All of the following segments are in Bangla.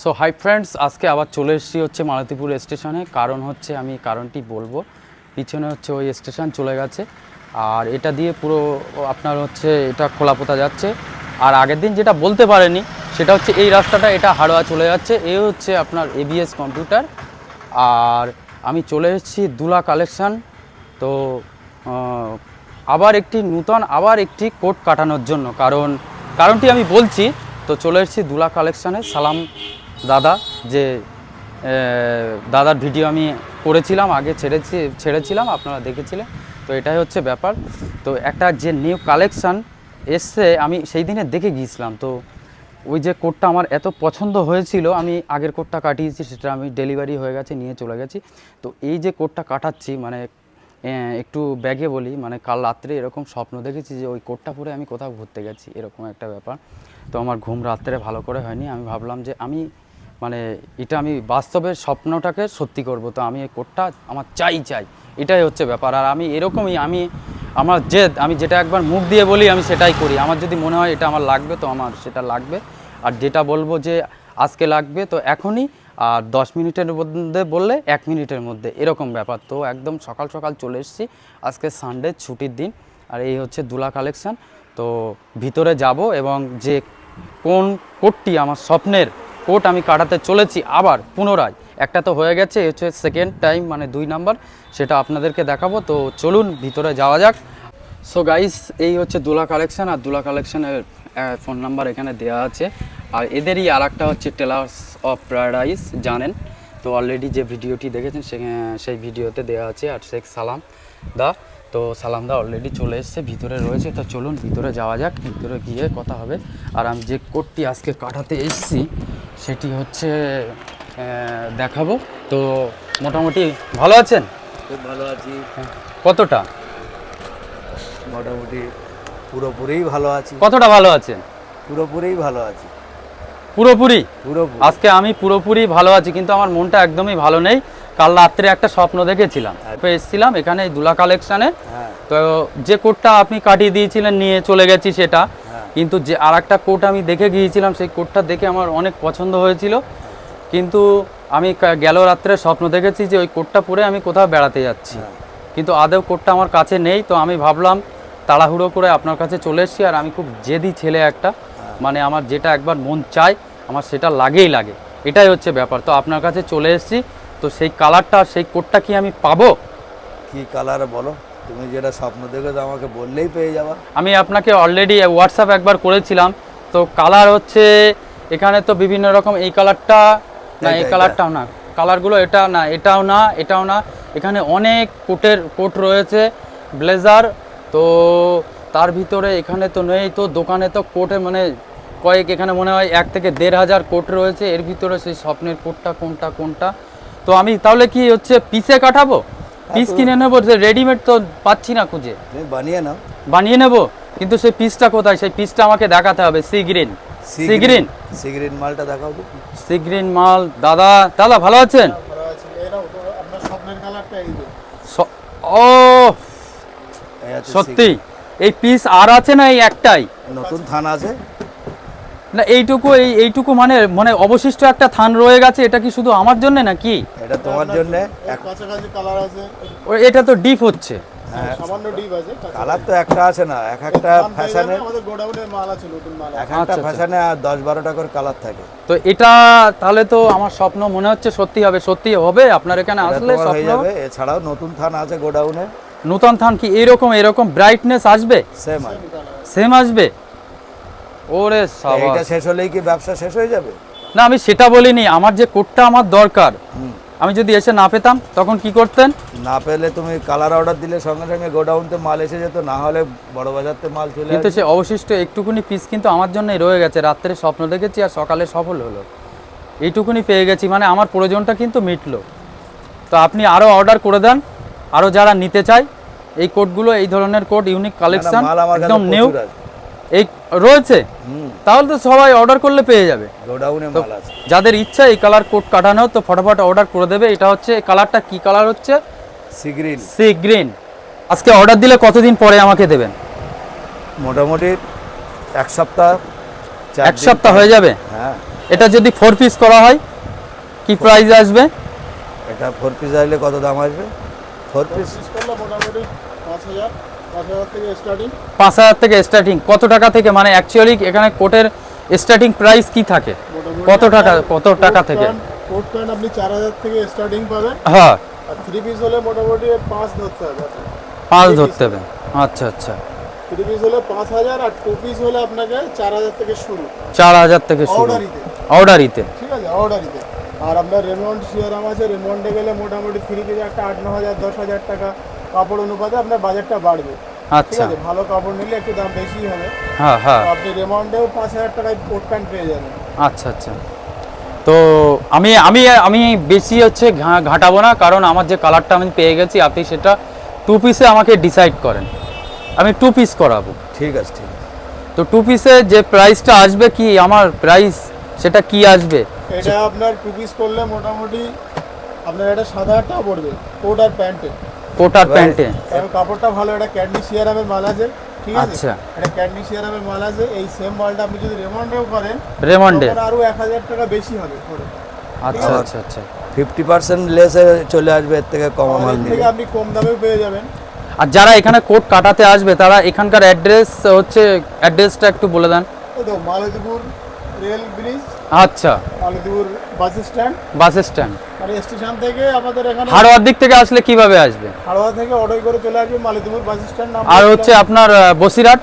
সো হাই ফ্রেন্ডস আজকে আবার চলে এসেছি হচ্ছে মালতীপুর স্টেশনে। কারণ হচ্ছে আমি কারণটি বলব। পিছনে হচ্ছে ওই স্টেশন চলে গেছে। আর এটা দিয়ে পুরো আপনার হচ্ছে এটা খোলা পোতা যাচ্ছে। আর আগের দিন যেটা বলতে পারেনি, সেটা হচ্ছে এই রাস্তাটা, এটা হাড়োয়া চলে যাচ্ছে। এ হচ্ছে আপনার এবিএস কম্পিউটার আর আমি চলে এসেছি দুলা কালেকশান তো আবার একটি নূতন, আবার একটি কোট কাটানোর জন্য। কারণ, কারণটি আমি বলছি, তো চলে এসেছি দুলা কালেকশানে সালাম। দাদা, যে দাদার ভিডিও আমি করেছিলাম, আগে ছেড়েছি, ছেড়েছিলাম, আপনারা দেখেছিলেন। তো এটাই হচ্ছে ব্যাপার। তো একটা যে নিউ কালেকশান এসছে আমি সেই দিনে দেখে গিয়েছিলাম। তো ওই যে কোটটা আমার এত পছন্দ হয়েছিল, আমি আগের কোটটা কাটিয়েছি, সেটা আমি ডেলিভারি হয়ে গেছে, নিয়ে চলে গেছি। তো এই যে কোটটা কাটাচ্ছি মানে একটু ব্যাগে বলি মানে কাল রাত্রে এরকম স্বপ্ন দেখেছি যে ওই কোটটা পরে আমি কোথাও ঘুরতে গেছি, এরকম একটা ব্যাপার। তো আমার ঘুম রাত্রে ভালো করে হয়নি। আমি ভাবলাম যে আমি মানে এটা আমি বাস্তবের স্বপ্নটাকে সত্যি করব। তো আমি এই কোটটা আমার চাই চাই। এটাই হচ্ছে ব্যাপার। আর আমি এরকমই, আমি আমার জেদ আমি যেটা একবার মুখ দিয়ে বলি, আমি সেটাই করি। আমার যদি মনে হয় এটা আমার লাগবে, তো আমার সেটা লাগবে। আর যেটা বলব যে আজকে লাগবে, তো এখনই। আর দশ মিনিটের মধ্যে বললে এক মিনিটের মধ্যে। এরকম ব্যাপার। তো একদম সকাল সকাল চলে এসেছি। আজকে সানডে ছুটির দিন। আর এই হচ্ছে দুলা কালেকশন তো ভিতরে যাব এবং যে কোন কোটটি আমার স্বপ্নের কোট আমি কাটাতে চলেছি আবার পুনরায়। একটা তো হয়ে গেছে হচ্ছে সেকেন্ড টাইম মানে দুই নাম্বার সেটা আপনাদেরকে দেখাবো। তো চলুন, ভিতরে যাওয়া যাক। সো গাইস এই হচ্ছে দুলা কালেকশন আর দুলা কালেকশানের ফোন নাম্বার এখানে দেওয়া আছে। আর এদেরই আর একটা হচ্ছে টেলার্স অফ প্যারাডাইস জানেন? তো অলরেডি যে ভিডিওটি দেখেছেন সেই ভিডিওতে দেওয়া আছে, আর শেখ সালাম দা। তো সালাম দা অলরেডি চলে এসছে, ভিতরে রয়েছে। তো চলুন, ভিতরে যাওয়া যাক, ভিতরে গিয়ে কথা হবে। আর আমি যে কোটটি আজকে কাটাতে এসেছি সেটি হচ্ছে দেখাবো। তো মোটামুটি ভালো আছেন? খুব ভালো আছি। কতটা? মোটামুটি পুরোপুরিই ভালো আছি। কতটা ভালো আছেন? পুরোপুরিই ভালো আছি। পুরোপুরি? পুরোপুরি। আজকে আমি পুরোপুরি ভালো আছি কিন্তু আমার মনটা একদমই ভালো নেই। কাল রাত্রে একটা স্বপ্ন দেখেছিলাম। তো এসেছিলাম এখানে দুলা কালেকশানে। হ্যাঁ। তো যে কোটটা আপনি কাটিয়ে দিয়েছিলেন নিয়ে চলে গেছি সেটা। হ্যাঁ। কিন্তু যে আর একটা কোট আমি দেখে গিয়েছিলাম সেই কোটটা দেখে আমার অনেক পছন্দ হয়েছিল। কিন্তু আমি গেল রাত্রে স্বপ্ন দেখেছি যে ওই কোটটা পরে আমি কোথাও বেড়াতে যাচ্ছি। হ্যাঁ। কিন্তু আদৌ কোটটা আমার কাছে নেই তো আমি ভাবলাম তাড়াহুড়ো করে আপনার কাছে চলে এসেছি আর আমি খুব জেদি ছেলে একটা। মানে আমার যেটা একবার মন চায় আমার সেটা লাগেই লাগে। এটাই হচ্ছে ব্যাপার। তো আপনার কাছে চলে এসেছি তো সেই কালারটা সেই কোটটা কি আমি পাবো? কি কালার বলো? তুমি যেটা স্বপ্ন দেখে তো আমাকে বললেই পেয়ে যাবা। আমি আপনাকে অলরেডি হোয়াটসঅ্যাপ একবার করেছিলাম। তো কালার হচ্ছে এখানে তো বিভিন্ন রকম এই কালারটা না এই কালারটাও না। কালারগুলো এটা না এটাও না এটাও না। এখানে অনেক কোটের কোট রয়েছে ব্লেজার তো তার ভিতরে এখানে তো নেই তো দোকানে তো কোটে মানে কয়েক এখানে মনে হয় এক থেকে দেড় হাজার কোট রয়েছে। এর ভিতরে সেই স্বপ্নের কোটটা কোনটা কোনটা? তো আমি তাহলে কি হচ্ছে পিসে কাটাবো? পিস কিনে নেব রেডিমেড তো পাচ্ছি না খুঁজে। বানিয়ে নাও। বানিয়ে নেব কিন্তু সেই পিসটা কোথায়? সেই পিসটা আমাকে দেখাতে হবে sea green sea green sea green মালটা দেখাও। সি গ্রিন মাল দাদা দাদা ভালো আছেন? আপনার স্বপ্নের কালারটা এই যে। স- ও এই সত্যি এই পিস আর আছে না এই একটাই? নতুন থান আছে। না এইটুকু এই এইটুকু মানে মানে অবশিষ্ট একটা থান রয়ে গেছে এটা কি শুধু আমার জন্য নাকি? এটা তোমার জন্য। কালার আছে। ও এটা তো ডিপ হচ্ছে। সামান্য ডিপ আছে কালার তো একটা আছে না এক একটা মাল এক আছে একটা আচ্ছা, আচ্ছা। ফ্যাশনে দশ বারোটা করে কালার থাকে। তো এটা তাহলে তো আমার স্বপ্ন মনে হচ্ছে সত্যি হবে সত্যি হবে। আপনার এখানে আসলে হয়ে স্বপ্ন যাবে। এছাড়াও নতুন থান আছে গোডাউনে। নূতন থান কি এরকম এরকম ব্রাইটনেস আসবে? সেম আছে সেম আসবে? ওরে সাবাস। এইটা শেষ হলেই কি ব্যবসা শেষ হয়ে যাবে? না আমি সেটা বলিনি। আমার যে কোটটা আমার দরকার আমি যদি এসে না পেতাম তখন কি করতেন? না পেলে তুমি কালার অর্ডার দিলে সঙ্গে সঙ্গে গোডাউনতে মাল এসে যেত না হলে বড় বাজারতে মাল চলে কিন্তু সে অবশিষ্ট একটুকুনি পিস কিন্তু আমার জন্যই রয়ে গেছে। রাত্রে স্বপ্ন দেখেছি আর সকালে সফল হলো। এইটুকুনি পেয়ে গেছি মানে আমার প্রয়োজনটা কিন্তু মিটলো। তো আপনি আরও অর্ডার করে দেন। আরও যারা নিতে চায় এই কোটগুলো এই ধরনের কোট ইউনিক কালেকশন একদম নিউ। এই রয়েছে তাহলে তো সবাই অর্ডার করলে পেয়ে যাবে। গোডাউনে মাল আছে। যাদের ইচ্ছা এই কালার কোট কাটানো তো ফটাফট অর্ডার করে দেবে। এটা হচ্ছে কালারটা কি কালার হচ্ছে? সিগ্রিন সি গ্রিন আজকে অর্ডার দিলে কতদিন পরে আমাকে দেবেন? মোটামুটি এক সপ্তাহ এক সপ্তাহ হয়ে যাবে? হ্যাঁ। এটা যদি ফোর পিস করা হয় কি প্রাইস আসবে? এটা ফোর পিস আসলে কত দাম আসবে? ফোর পিস পিস করলে মোটামুটি পাঁচ হাজার। পাঁচ হাজার থেকে স্টার্টিং কত টাকা থেকে? মানে অ্যাকচুয়ালি এখানে কোটের স্টার্টিং প্রাইস কি থাকে? কত টাকা কত টাকা থেকে? কোট প্যান্ট আপনি চার হাজার থেকে স্টার্টিং পাবেন। হ্যাঁ। আর থ্রি পিস হলে মোটামুটি পাঁচ ধরতে হবে পাঁচ ধরতে হবে। আচ্ছা আচ্ছা। থ্রি পিস হলে পাঁচ হাজার আর টু পিস হলে আপনাকে চার হাজার থেকে শুরু। চার হাজার থেকে শুরু। অর্ডারিতে। ঠিক আছে অর্ডারিতে। আর আপনার রেমন্ড সিয়ারাম আছে। রেমন্ডে গেলে মোটামুটি থ্রি পিস একটা আট ন হাজার দশ হাজার টাকা। কাপড় অনুপাতে আপনার বাজেটটা বাড়বে। আচ্ছা। ভালো কাপড় নিলে একটু দাম বেশি হবে। হ্যাঁ হ্যাঁ। আপনি রেমন্ডেও পাঁচ হাজার টাকায় কোট প্যান্ট পেয়ে যাবেন। আচ্ছা আচ্ছা। তো আমি আমি আমি বেশি হচ্ছে ঘা- ঘাটাবো না কারণ আমার যে কালারটা আমি পেয়ে গেছি আপনি সেটা টু পিসে আমাকে ডিসাইড করেন। আমি টু পিস করাবো। ঠিক আছে ঠিক আছে। তো টু পিসে যে প্রাইসটা আসবে কি আমার প্রাইস সেটা কি আসবে? এটা আপনার টু পিস করলে মোটামুটি আপনার এটা সাত হাজার টাকা পড়বে কোট আর প্যান্টে। কোটার প্যান্টে। কাপড়টা ভালো এটা ক্যাডনি সিয়ারামের মাল আছে ঠিক আছে? আচ্ছা। এটা ক্যাডনি সিয়ারামের মাল আছে এই সেম মালটা আপনি যদি রেমন্ডেও করেন রেমন্ডে আরও এক হাজার টাকা বেশি হবে পরে আচ্ছা আচ্ছা আচ্ছা। ফিফটি পার্সেন্ট লেসে চলে আসবে এর থেকে কম মাল এর নিলে। থেকে আপনি কম দামেও পেয়ে যাবেন। আর যারা এখানে কোট কাটাতে আসবে তারা এখানকার অ্যাড্রেস হচ্ছে অ্যাড্রেসটা একটু বলে দেন। মালতীপুর রেল ব্রিজ আচ্ছা। Maltipur bus stand. Bus stand. আর স্টেশন থেকে আমাদের এখানে হাড়োয়ার দিক থেকে আসলে কীভাবে আসবে? হাওড়া থেকে অটোয় করে চলে আসবে মালতীপুর বাস স্ট্যান্ড আর হচ্ছে আপনার বসিরহাট?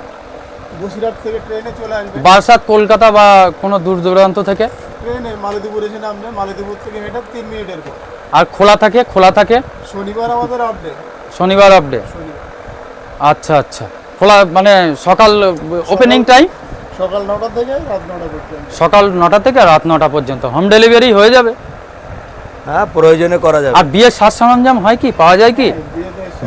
বসিরহাট থেকে ট্রেনে চলে আসবে। বারাসাত কলকাতা বা কোনো দূর দূরান্ত থেকে? ট্রেনে মালতীপুর এসে নামবে। মালতীপুর থেকে হেঁটে তিন মিনিটের পর। আর খোলা থাকে? খোলা থাকে? শনিবার আমাদের আপডেট শনিবার আপডে শনিবার। আচ্ছা আচ্ছা। খোলা মানে সকাল ওপেনিং টাইম সকাল নটা থেকে রাত নটা পর্যন্ত। সকাল নটা থেকে রাত নটা পর্যন্ত। হোম ডেলিভারি হয়ে যাবে। হ্যাঁ প্রয়োজনে করা যাবে। আর বিয়ের সাজ সরঞ্জাম হয় কি? পাওয়া যায় কি?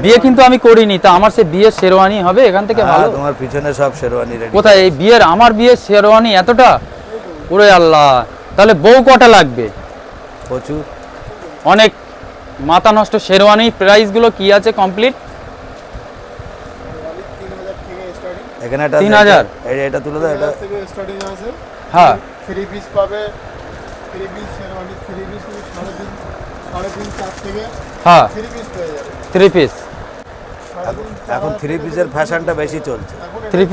বিয়ে কিন্তু আমি করিনি তা আমার সে বিয়ের শেরওয়ানি হবে এখান থেকে হ্যাঁ ভালো? তোমার পিছনে সব শেরওয়ানি রেডি কোথায়? এই বিয়ের আমার বিয়ের শেরওয়ানি এতটা? ওরে আল্লাহ তাহলে বউ কটা লাগবে? প্রচুর। অনেক মাথা নষ্ট শেরওয়ানি প্রাইসগুলো কি আছে কমপ্লিট তিন হাজার থেকে স্টার্টিং এখানে একটা তিন হাজার? এই- এটা তুলে দাও এটা থেকে স্টার্টিং আছে। হ্যাঁ। থ্রি পিস পাবে। Three piece sherwani three piece সাড়ে তিন সাড়ে তিন চার থেকে হ্যাঁ। থ্রি পিস পেয়ে যাবে। থ্রি পিস সাড়ে তিন এখন থ্রি পিসের ফ্যাশনটা বেশি চলছে। এটা Three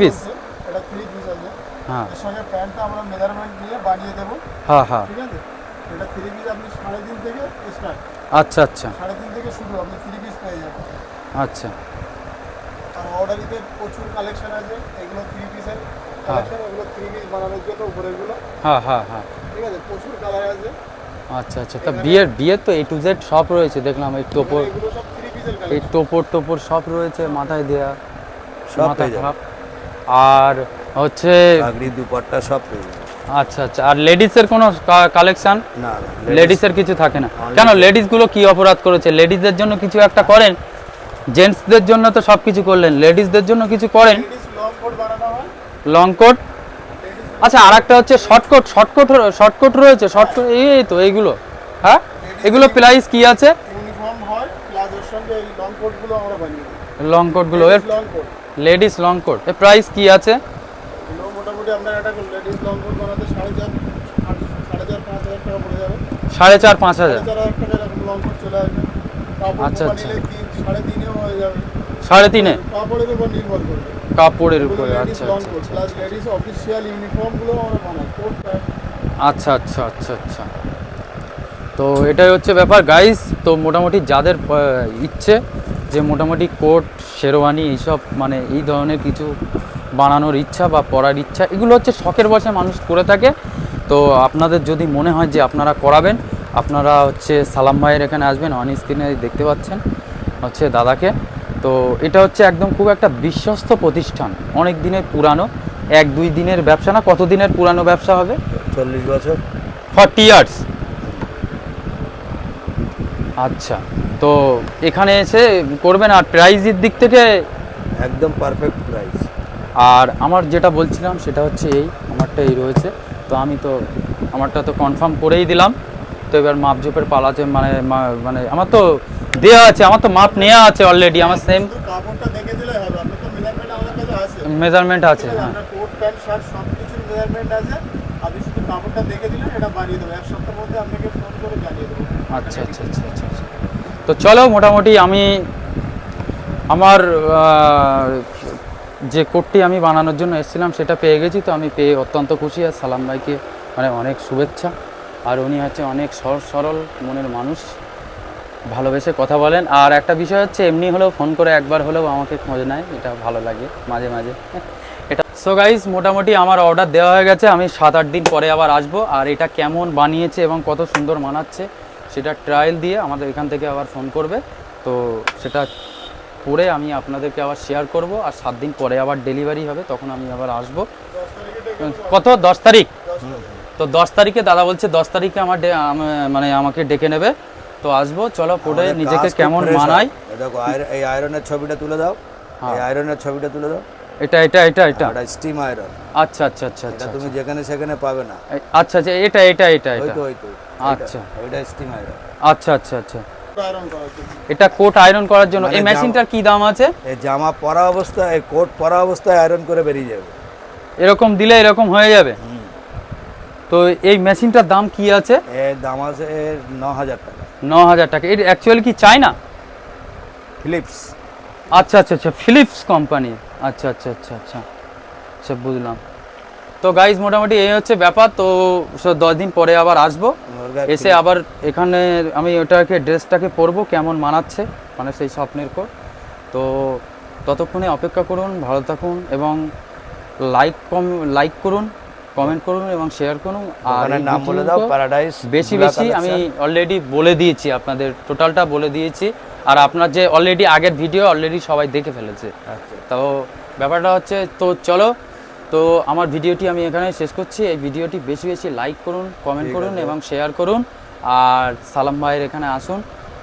এটা থ্রি পিস আছে। হ্যাঁ। এর সঙ্গে প্যান্টটা আমরা মেজারমেন্ট দিয়ে বানিয়ে দেবো। হ্যাঁ হ্যাঁ। ঠিক আছে? এটা থ্রি পিস আপনি সাড়ে তিন থেকে স্টার্ট আচ্ছা আচ্ছা। সাড়ে তিন থেকে শুরু আপনি থ্রি পিস পেয়ে যাবেন। আচ্ছা। অর্ডারিতে প্রচুর কালেকশন আছে এগুলো থ্রি পিসের কালেকশন এগুলো থ্রি পিস বানানোর জন্য উপরেগুলো হ্যাঁ হ্যাঁ হ্যাঁ। ঠিক আছে প্রচুর কালার আছে। আচ্ছা আচ্ছা তা বিয়ের বিয়ের তো এ টু জেড সব রয়েছে দেখলাম এই টোপর। এই টোপর টোপর সব রয়েছে মাথায় দেয়া। সব আর হচ্ছে পাগড়ি দুপাট্টা সব আচ্ছা আচ্ছা আর লেডিসের কোনো কালেকশন না লেডিসের কিছু থাকে না। কেন লেডিসগুলো কি অপরাধ করেছে? লেডিসদের জন্য কিছু একটা করেন? জেন্টসদের জন্য তো সব কিছু করলেন লেডিসদের জন্য কিছু করেন? Long coat? আচ্ছা আর একটা হচ্ছে শর্টকট শর্টকট শর্টকট রয়েছে শর্টকট এই তো এইগুলো হ্যাঁ? এগুলো প্রাইস কি আছে? হয় লং কোটগুলো এর লেডিস লং কোট। এর প্রাইস কি আছে? সাড়ে চার পাঁচ হাজার আচ্ছা, আচ্ছা। সাড়ে তিনে? কাপড়ের উপর নির্ভর করবে কাপড়ের উপরে আচ্ছা আচ্ছা প্লাস লেডিস অফিসিয়াল ইউনিফর্মগুলো আমরা বানাই। Coat pant. আচ্ছা আচ্ছা আচ্ছা আচ্ছা। তো এটাই হচ্ছে ব্যাপার। গাইস তো মোটামুটি যাদের ইচ্ছে যে মোটামুটি কোট শেরওয়ানি এইসব মানে এই ধরনের কিছু বানানোর ইচ্ছা বা পরার ইচ্ছা এগুলো হচ্ছে শখের বসে মানুষ করে থাকে। তো আপনাদের যদি মনে হয় যে আপনারা করাবেন আপনারা হচ্ছে সালাম ভাইয়ের এখানে আসবেন অন স্ক্রিনে দেখতে পাচ্ছেন হচ্ছে দাদাকে। তো এটা হচ্ছে একদম খুব একটা বিশ্বস্ত প্রতিষ্ঠান অনেক দিনের পুরানো এক দুই দিনের ব্যবসা না কত দিনের পুরানো ব্যবসা হবে? চল্লিশ বছর। Forty years. আচ্ছা তো এখানে এসে করবেন আর প্রাইজের দিক থেকে? একদম পারফেক্ট প্রাইস আর আমার যেটা বলছিলাম সেটা হচ্ছে এই আমারটা এই রয়েছে। তো আমি তো আমারটা তো কনফার্ম করেই দিলাম। তো এবার মাপঝোপের পালাতে মানে মা- মানে আমার তো দেওয়া আছে আমার তো মাপ নেওয়া আছে অলরেডি আমার সেম কাপড়টা দেখে দিলে হবে আপনার তো মেজারমেন্ট আছে। মেজারমেন্ট আছে হ্যাঁ। আপনার কোট প্যান্ট শার্ট সব কিছুর মেজারমেন্ট আছে আপনি শুধু কাপড়টা দেখে দিলেন এটা বানিয়ে দেবো এক সপ্তাহের মধ্যে আপনাকে ফোন করে জানিয়ে দেবো। আচ্ছা আচ্ছা আচ্ছা আচ্ছা আচ্ছা। তো চলো মোটামুটি আমি আমার যে কোটটি আমি বানানোর জন্য এসেছিলাম সেটা পেয়ে গেছি তো আমি পেয়ে অত্যন্ত খুশি আর সালাম ভাইকে মানে অনেক শুভেচ্ছা। আর উনি হচ্ছে অনেক সহজ সরল মনের মানুষ, ভালোবেসে কথা বলেন। আর একটা বিষয় হচ্ছে, এমনি হলেও ফোন করে একবার হলেও আমাকে খোঁজ নেয়, এটা ভালো লাগে মাঝে মাঝে। এটা সো গাইজ মোটামুটি আমার অর্ডার দেওয়া হয়ে গেছে, আমি সাত আট দিন পরে আবার আসব। আর এটা কেমন বানিয়েছে এবং কত সুন্দর মানাচ্ছে, সেটা ট্রায়াল দিয়ে আমাদের এখান থেকে আবার ফোন করবে। তো সেটা পরে আমি আপনাদেরকে আবার শেয়ার করব। আর সাত দিন পরে আবার ডেলিভারি হবে, তখন আমি আবার আসব। কত? দশ তারিখ? তো দশ তারিখে দাদা বলছে দশ তারিখে আমার মানে আমাকে ডেকে নেবে। তো আসব চলো আমাদের নিজেকে কেমন হয়। মানায় দেখো এই আয়রনের ছবিটা তুলে দাও। হ্যাঁ। এই আয়রনের ছবিটা তুলে দাও। এটা এটা এটা এটা। এটা স্টিম আয়রন আচ্ছা আচ্ছা আচ্ছা এটা আচ্ছা তুমি যেখানে সেখানে পাবে না। আচ্ছা আচ্ছা এটা এটা এটা এটা। তো ওই তো আচ্ছা। এটা স্টিম আয়রন আচ্ছা আচ্ছা আচ্ছা। এটা কোট আয়রন করার জন্য। মানে এই মেশিনটার কি দাম আছে? এই জামা পরা অবস্থায় এই কোট পরা অবস্থায় আয়রন করে বেরিয়ে যাবে। এরকম দিলে এরকম হয়ে যাবে? তো এই মেশিনটার দাম কি আছে? এর দাম আছে ন হাজার টাকা। ন হাজার টাকা। এটা অ্যাকচুয়ালি কি চাই না ফিলিপস। আচ্ছা আচ্ছা আচ্ছা ফিলিপস কোম্পানি। আচ্ছা আচ্ছা আচ্ছা আচ্ছা আচ্ছা বুঝলাম। তো গাইজ মোটামুটি এই হচ্ছে ব্যাপার। তো দশ দিন পরে আবার আসব। এসে আবার এখানে আমি ওটাকে ড্রেসটাকে পরবো কেমন মানাচ্ছে মানে সেই স্বপ্নের কোট তো ততক্ষণে অপেক্ষা করুন ভালো থাকুন এবং লাইক কম লাইক করুন। কমেন্ট করুন এবং শেয়ার করুন। আর নাম বলে দাও প্যারাডাইস বেশি বেশি আমি অলরেডি বলে দিয়েছি আপনাদের টোটালটা বলে দিয়েছি। আর আপনার যে অলরেডি আগের ভিডিও অলরেডি সবাই দেখে ফেলেছে। আচ্ছা। তো ব্যাপারটা হচ্ছে তো চলো তো আমার ভিডিওটি আমি এখানে শেষ করছি। এই ভিডিওটি বেশি বেশি লাইক করুন কমেন্ট করুন এবং শেয়ার করুন। আর সালাম ভাইয়ের এখানে আসুন।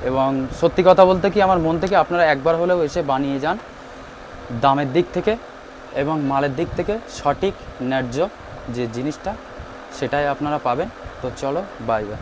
এবং সত্যি কথা বলতে কি আমার মন থেকে আপনারা একবার হলেও এসে বানিয়ে যান। দামের দিক থেকে এবং মালের দিক থেকে সঠিক ন্যায্য যে জিনিসটা সেটাই আপনারা পাবেন। তো চলো বাই বাই